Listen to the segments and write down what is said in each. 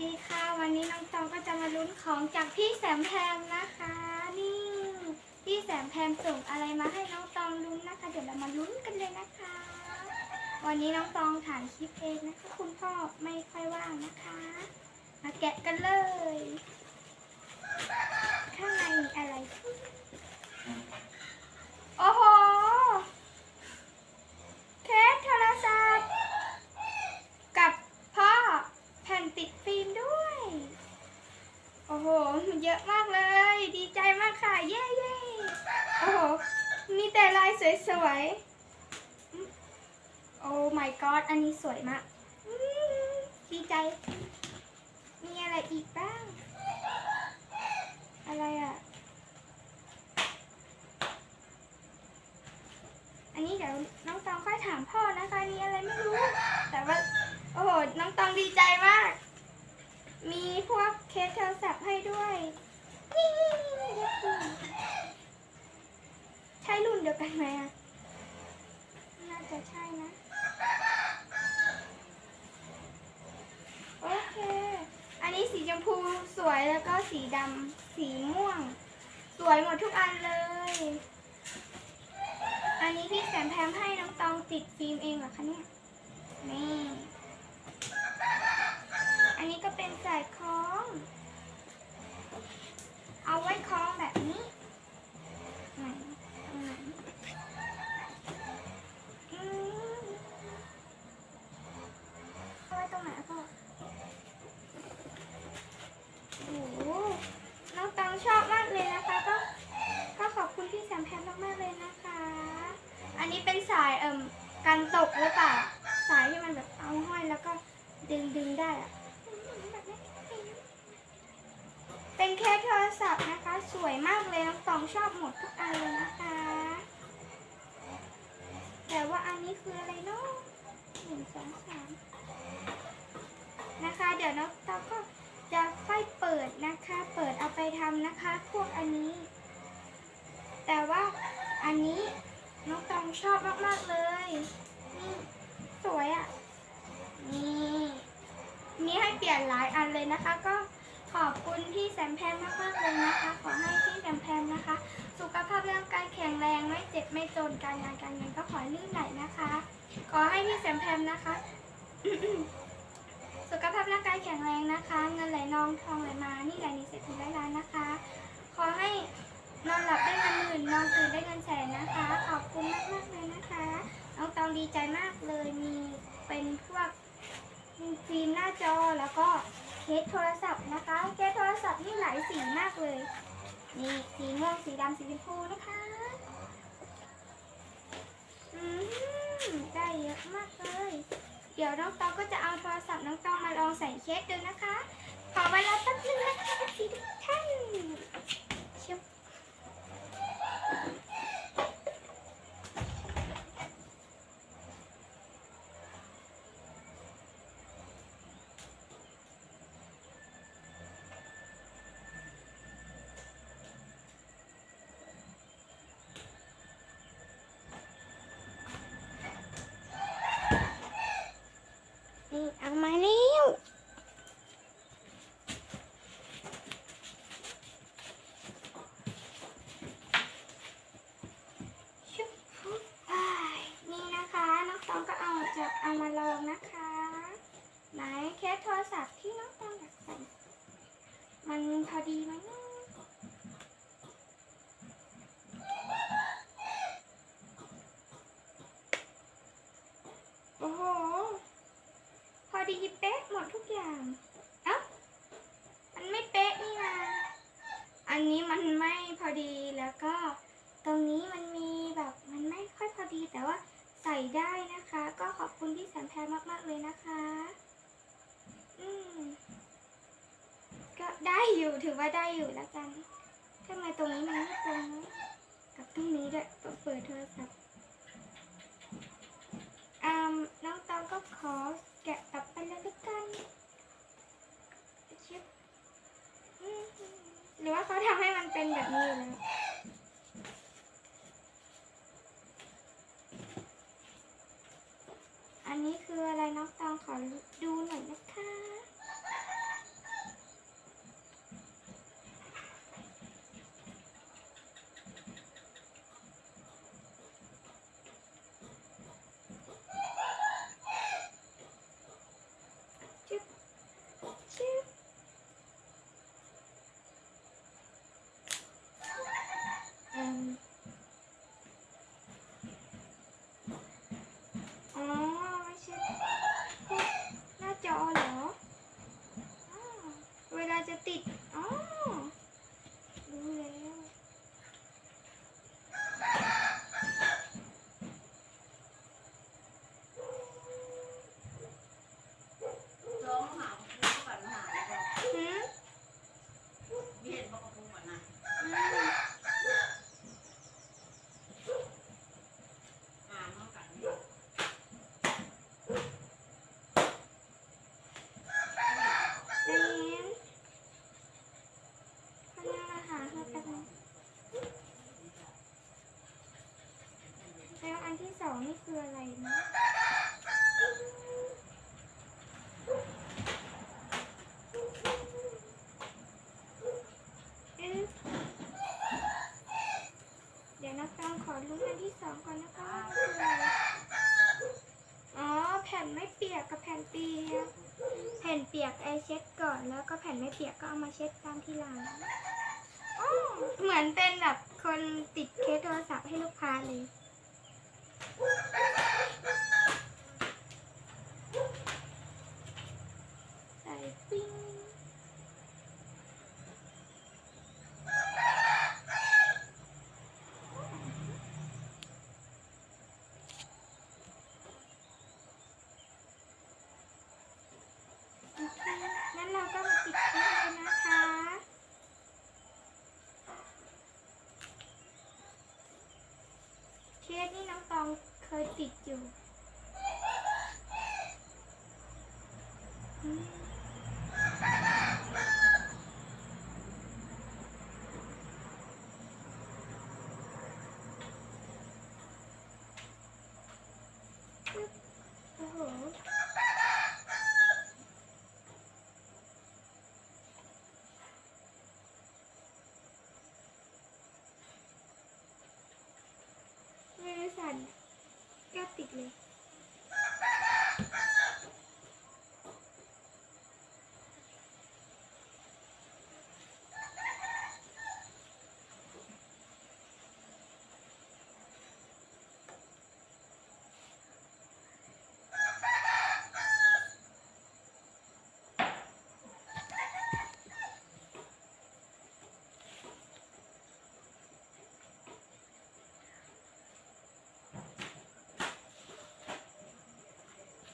ดีค่ะ วันนี้น้องตองก็จะมาลุ้นของจากพี่แสมแพมนะคะ นี่พี่แสมแพมส่งอะไรมาให้น้องตองลุ้นนะคะ เดี๋ยวเรามาลุ้นกันเลยนะคะ วันนี้น้องตองถ่ายคลิปเองนะคะ คุณพ่อไม่ค่อยว่างนะคะ มาแกะกันเลย ข้างในมีอะไร โอ้โหเคสโทรศัพท์ กับพ่อแผ่นติดฟิล์มด้วย โอ้โห เยอะมากเลย ดีใจมากค่ะ เย้เย้โอ้โห มีแต่ลายสวยๆ โอ้ my god อันนี้สวยมากดีใจ มีอะไรอีกบ้าง อะไรอะ อันนี้เดี๋ยวน้องตองค่อยถามพ่อนะคะมีอะไรไม่รู้ แต่ว่า โอ้โห น้องตองดีใจมาก มีพวกเคสโทรศัพท์ให้ด้วยนี่ใช่รุ่นเดียวกันไหมอะ น่าจะใช่นะ โอเค อันนี้สีช มพูสวยแล้วก็สีดำสีม่วง สวยหมดทุกอันเลย อันนี้พี่แสมแพมให้น้องตองติดฟิล์มเองเหรอคะเนี่ยนี่ อันนี้ก็เป็นสายคล้อง เอาไว้คล้องแบบนี้ไหนตรงไหนอืมเอาไว้ตรงไหนอะพ่อโอ้โหน้องตองชอบมากเลยนะคะ ก็ ก็ขอบคุณพี่แสมแพมมากๆเลยนะคะ อันนี้เป็นสายเอิ่มกันตกหรือเปล่า สายที่มันแบบเอาห้อยแล้วก็ดึงดึงได้อะเป็นแค่โทรศัพท์นะคะ สวยมากเลยน้องตองชอบหมดทุกอันเลยนะคะ แต่ว่าอันนี้คืออะไรเนาะหนึ่งสองสามนะคะ เดี๋ยวน้องตองก็จะค่อยเปิดนะคะ เปิดเอาไปทำนะคะ พวกอันนี้ แต่ว่าอันนี้น้องตอง ชอบมาก ๆ เลยนี่สวยอะ่ะ นี่มีให้เปลี่ยนหลายอันเลยนะคะ ก็ขอบคุณพี่แซมแพมมากๆเลยนะคะ ขอให้พี่แซมแพมนะคะ สุขภาพร่างกายแข็งแรงไม่เจ็บไม่จนการงานการเงินก็ขอให้ลื่นไหลนะคะ ขอให้พี่แซมแพมนะคะ สุขภาพร่างกายแข็งแรงนะคะ เงินไหลนองทองไหลมานี่ไหลนี่เศรษฐีร้อยล้านนะคะ ขอให้ นอนหลับได้เงินหมื่นนอนตื่นได้เงินแสนนะคะ ขอบคุณมากมากเลยนะคะน้องตองดีใจมากเลยมีเป็นพวกฟิล์มหน้าจอแล้วก็เคสโทรศัพท์นะคะเคสโทรศัพท์นี่หลายสีมากเลยนี่สีม่วงสีดำสีชมพูนะคะอืมได้เยอะมากเลย เดี๋ยวน้องตองก็จะเอาโทรศัพท์น้องตองมาลองใส่เคสดูนะคะ ขอเวลาแป๊บนึงนะคะทีทุกท่านเชิบ นี่เอามาแล้วชุบอ้ายนี่นะคะ น้องตองก็เอาจะเอามาลองนะคะ ไหนเคสโทรศัพท์ที่น้องตองอยากใส่ มันพอดีไหมเนาะโอ้โห พอดีเป๊ะหมดทุกอย่าง เอ้า มันไม่เป๊ะนี่นะ อันนี้ มันไม่พอดีแล้วก็ตรงนี้มันมีแบบมันไม่ค่อยพอดีแต่ว่าใส่ได้นะคะ ก็ขอบคุณพี่แสมแพรมากๆเลยนะคะ อืมก็ได้อยู่ถือว่าได้อยู่แล้วกันทำไมตรงนี้มันไม่ตรงกับตรงนี้ด้วยเปิดโทรศัพท์อ่าน้องตองก็ขอแกะกลับไปเลยละกันชิบอืม หรือว่าเขาทำให้มันเป็นแบบนี้เลยอันนี้คืออะไรน้องตองขอดูหน่อยนะคะ คืออะไรนะอึ๊บเดี๋ยวนักต้องขอลุ้นอันที่สองก่อนนะคะว่าคืออะไรอ๋อแผ่นไม่เปียกกับแผ่นเปียก แผ่นเปียกไอเช็ดก่อนแล้วก็แผ่นไม่เปียกก็เอามาเช็ดตามที่หลังเหมือนเป็นแบบคนติดเคสโทรศัพท์ให้ลูกค้าเลย ใส่ปิ้งโอเคงั้นเราก็มาปิดคลิปเลยนะคะ เคสนี่น้องตองเคยติดอยู่อืมปึ๊บ โอ้โห มือสั่นก็ติดเลย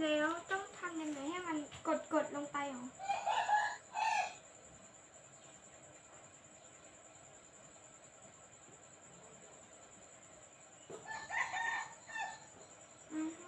แล้วต้องทำยังไงให้มันกดกดๆลงไปเหรอ อือฮึ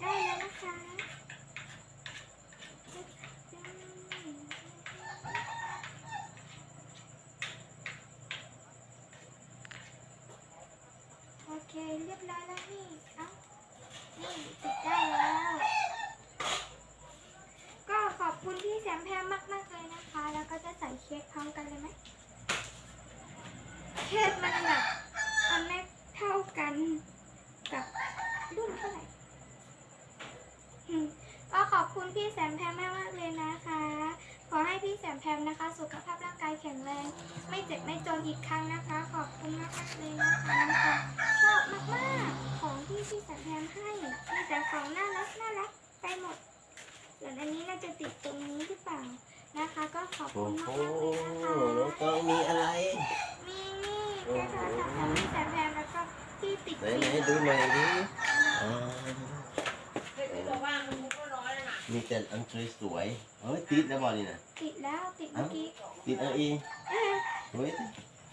ได้แล้วนะคะโอ เรียบร้อยแล้วนี่เอ้านี่ติดได้แล้ว ก็ขอบคุณพี่แซมแพมมากๆเลยนะคะ แล้วก็จะใส่เคสพร้อมกันเลยไหมเคสมันแบบมันไม่เท่ากันกับรุ่นเท่าไหร่ก็ขอบคุณพี่แซมแพมมากๆเลยนะคะ อให้พี่แซมแพมนะคะ สุขภาพร่างกายแข็งแรง ไม่เจ็บไม่จนอีกครั้งนะคะ ขอบคุณมากๆเลยนะคะนะคะชอบมากๆ ของที่พี่แซมแพมให้มีแต่ของน่ารักน่ารักไปหมดส่วนอันนี้น่าจะติดตรงนี้หรือเปล่านะคะ ก็ขอบโอ้คุณโหมากๆเลยนะคะน้องตองมีอะไร มีนี่แค่โทรศัพท์ของพี่แซมแพมแล้วก็ที่ติดไหนไหนดูหน่อยดิอ่า มีแต่อันสวยๆเฮ้ยติดแล้วบอลนี่นะติดแล้วติดเมื่อกี้ติดเอาเองเออเฮ้ยท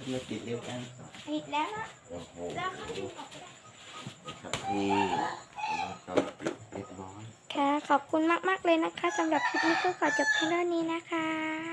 ำไมติดเร็วจังติดแล้วนะโอ้โหแล้วก็ดึงออกไปได้ครับนี่น้องตองติดเรียบร้อยค่ะขอบคุณมากๆเลยนะคะสำหรับคลิปนี้ก็ขอจบเพียงเท่านี้นะคะเอาไปปลา